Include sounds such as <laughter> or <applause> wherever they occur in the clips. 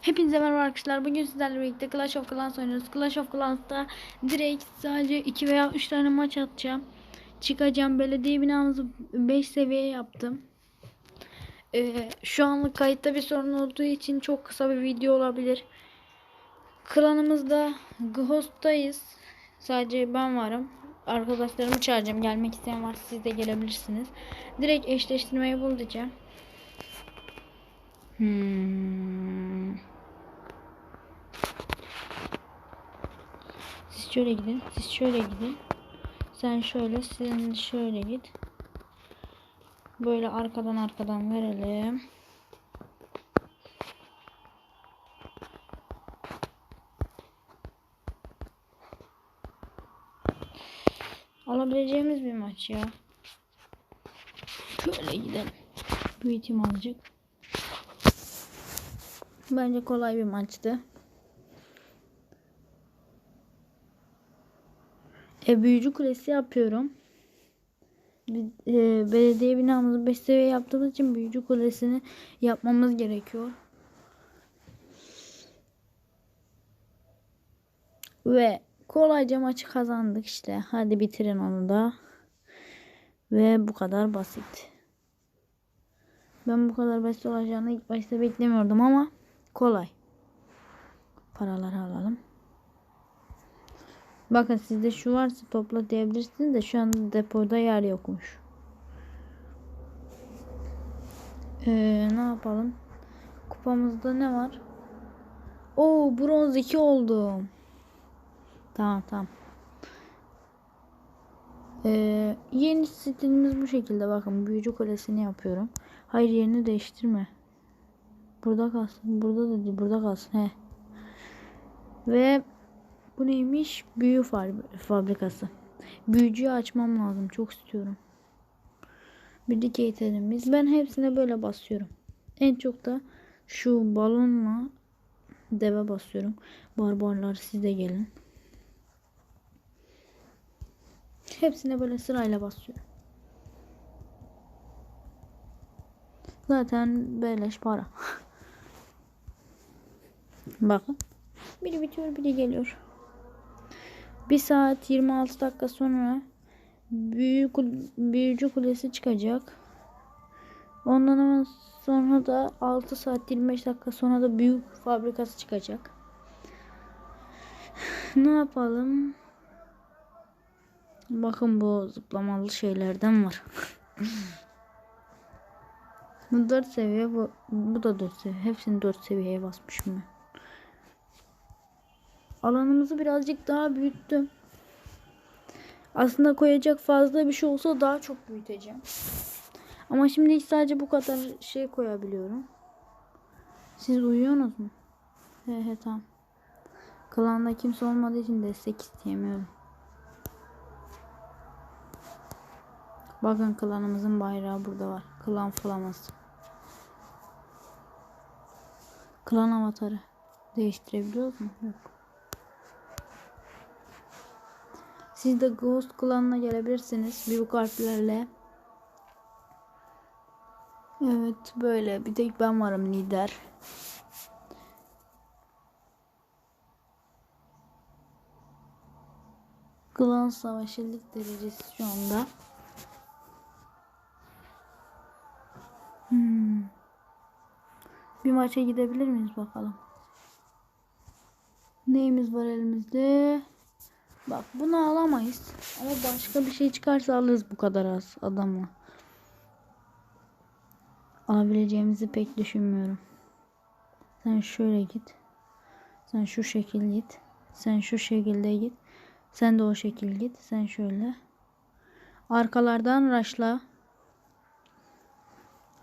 Hepinize merhaba arkadaşlar. Bugün sizlerle birlikte Clash of Clans oynuyoruz. Clash of Clans'ta direkt sadece 2 veya 3 tane maç atacağım. Çıkacağım. Belediye binamızı 5 seviye yaptım. Ee, şu anlık kayıtta bir sorun olduğu için çok kısa bir video olabilir. Klanımızda Ghost'tayız. Sadece ben varım. Arkadaşlarımı çağıracağım. Gelmek isteyen varsa siz de gelebilirsiniz. Direkt eşleştirmeyi bul diyeceğim. Hmm. Şöyle gidin. Siz şöyle gidin. Sen şöyle. Sen şöyle git. Böyle arkadan arkadan verelim. Alabileceğimiz bir maç ya. Şöyle gidelim. Büyüteyim azıcık. Bence kolay bir maçtı. E, büyücü kulesi yapıyorum. E, belediye binamızı 5 seviye yaptığımız için büyücü kulesini yapmamız gerekiyor. Ve kolayca maçı kazandık işte. Hadi bitirin onu da. Ve bu kadar basit. Ben bu kadar basit olacağını ilk başta beklemiyordum ama kolay. Paraları alalım. Bakın sizde şu varsa topla diyebilirsiniz de şu anda depoda yer yokmuş. Ee, ne yapalım? Kupamızda ne var? Oo bronz 2 oldum. Tamam tamam. Ee, yeni stilimiz bu şekilde bakın büyücü kulesini yapıyorum. Hayır yerini değiştirme. Burada kalsın. Burada da. Burada kalsın. He. Ve bu neymiş? Büyü fabri- fabrikası. Büyücüyü açmam lazım. Çok istiyorum. Bir dikey telimiz. Ben hepsine böyle basıyorum. En çok da şu balonla deve basıyorum. Barbarlar siz de gelin. Hepsine böyle sırayla basıyorum. Zaten beleş para. <laughs> Bakın. Biri bitiyor biri geliyor. 1 saat 26 dakika sonra büyük büyücü kulesi çıkacak. Ondan sonra da 6 saat 25 dakika sonra da büyük fabrikası çıkacak. <sighs> ne yapalım? Bakın bu zıplamalı şeylerden var. <laughs> bu 4 seviye bu, bu da 4 seviye. Hepsini 4 seviyeye basmışım ben. Alanımızı birazcık daha büyüttüm. Aslında koyacak fazla bir şey olsa daha çok büyüteceğim. Ama şimdi sadece bu kadar şey koyabiliyorum. Siz uyuyorsunuz mu? He he tamam. Klanda kimse olmadığı için destek isteyemiyorum. Bakın klanımızın bayrağı burada var. Klan flaması. Klan avatarı. Değiştirebiliyoruz mu? Yok. Siz de Ghost klanına gelebilirsiniz. Büyük harflerle. Evet böyle. Bir tek ben varım lider. Klan savaşılık derecesi şu anda. Hmm. Bir maça gidebilir miyiz bakalım. Neyimiz var elimizde? Bak bunu alamayız. Ama başka bir şey çıkarsa alırız bu kadar az adamla. Alabileceğimizi pek düşünmüyorum. Sen şöyle git. Sen şu şekil git. Sen şu şekilde git. Sen de o şekil git. Sen şöyle. Arkalardan raşla.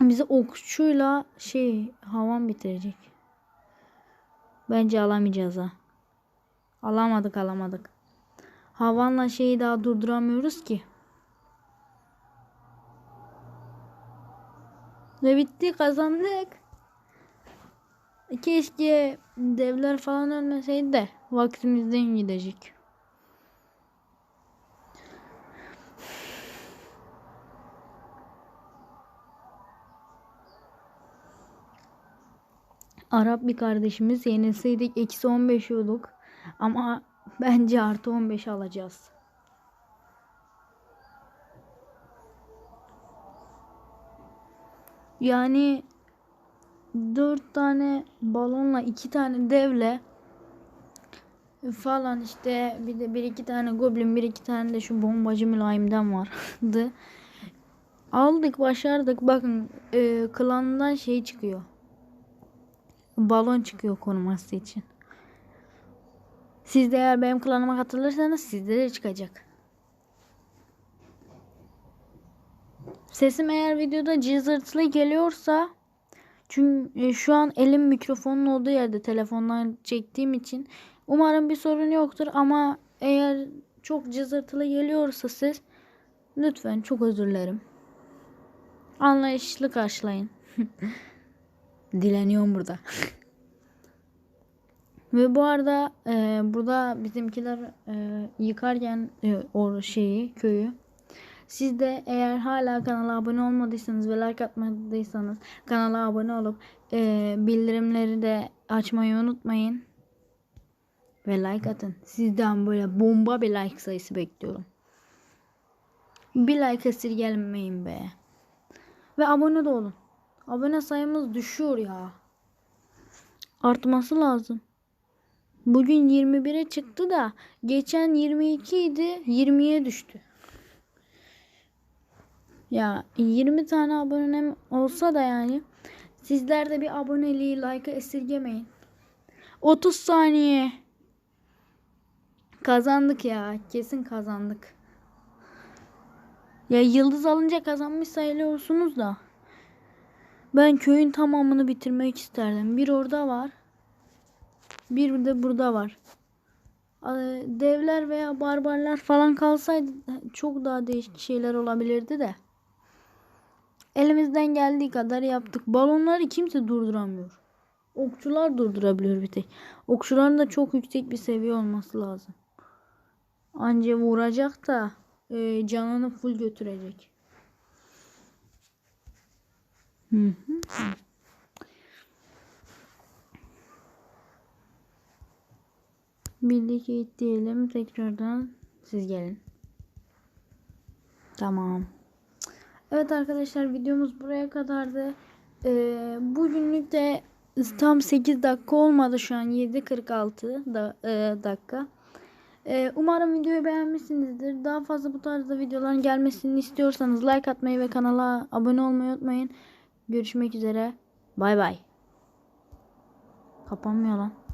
Bizi okçuyla şey havan bitirecek. Bence alamayacağız ha. Alamadık alamadık. Havanla şeyi daha durduramıyoruz ki. Ve bitti kazandık. Keşke devler falan ölmeseydi de vaktimizden gidecek. Arap bir kardeşimiz yenilseydik eksi 15 yiyorduk. Ama bence artı 15 alacağız. Yani 4 tane balonla 2 tane devle falan işte bir de bir iki tane goblin bir iki tane de şu bombacı mülayimden vardı. Aldık başardık bakın e, klandan şey çıkıyor. Balon çıkıyor koruması için. Siz de eğer benim klanıma katılırsanız sizde de çıkacak. Sesim eğer videoda cızırtılı geliyorsa çünkü e, şu an elim mikrofonun olduğu yerde telefondan çektiğim için umarım bir sorun yoktur ama eğer çok cızırtılı geliyorsa ses lütfen çok özür dilerim. Anlayışlı karşılayın. <laughs> Dileniyorum burada. <laughs> Ve bu arada e, burada bizimkiler e, yıkarken e, o şeyi köyü siz de eğer hala kanala abone olmadıysanız ve like atmadıysanız kanala abone olup e, bildirimleri de açmayı unutmayın. Ve like atın. Sizden böyle bomba bir like sayısı bekliyorum. Bir like esirgelmeyin be. Ve abone de olun. Abone sayımız düşüyor ya. Artması lazım. Bugün 21'e çıktı da geçen 22 idi 20'ye düştü. Ya 20 tane abonem olsa da yani sizler de bir aboneliği like'ı esirgemeyin. 30 saniye. Kazandık ya. Kesin kazandık. Ya yıldız alınca kazanmış sayılıyorsunuz da. Ben köyün tamamını bitirmek isterdim. Bir orada var. Bir de burada var. Devler veya barbarlar falan kalsaydı çok daha değişik şeyler olabilirdi de. Elimizden geldiği kadar yaptık. Balonları kimse durduramıyor. Okçular durdurabiliyor bir tek. Okçuların da çok yüksek bir seviye olması lazım. Anca vuracak da e, canını full götürecek. Hı hı. Eğit diyelim. Tekrardan siz gelin. Tamam. Evet arkadaşlar videomuz buraya kadardı. Ee, bugünlük de tam 8 dakika olmadı şu an 7.46 da, e, dakika. Ee, umarım videoyu beğenmişsinizdir. Daha fazla bu tarzda videoların gelmesini istiyorsanız like atmayı ve kanala abone olmayı unutmayın. Görüşmek üzere. Bay bay. Kapanmıyor lan.